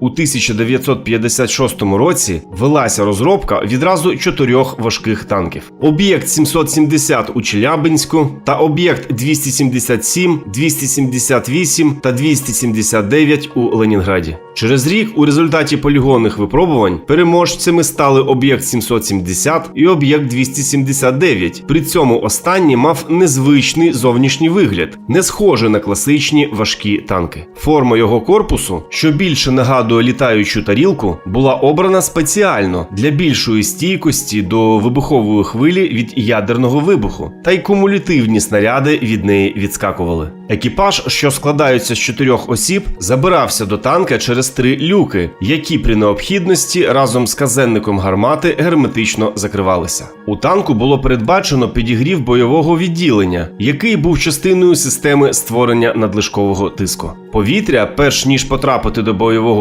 У 1956 році велася розробка відразу чотирьох важких танків: об'єкт 770 у Челябинську та об'єкт 277, 278 та 279 у Ленінграді. Через рік у результаті полігонних випробувань переможцями стали об'єкт 770 і об'єкт 279. При цьому останній мав незвичний зовнішній вигляд, не схожий на класичні важкі танки. Форма його корпусу, що більше нагадує літаючу тарілку, була обрана спеціально для більшої стійкості до вибухової хвилі від ядерного вибуху, та й кумулятивні снаряди від неї відскакували. Екіпаж, що складається з чотирьох осіб, забирався до танка через три люки, які при необхідності разом з казенником гармати герметично закривалися. У танку було передбачено підігрів бойового відділення, який був частиною системи створення надлишкового тиску. Повітря, перш ніж потрапити до бойового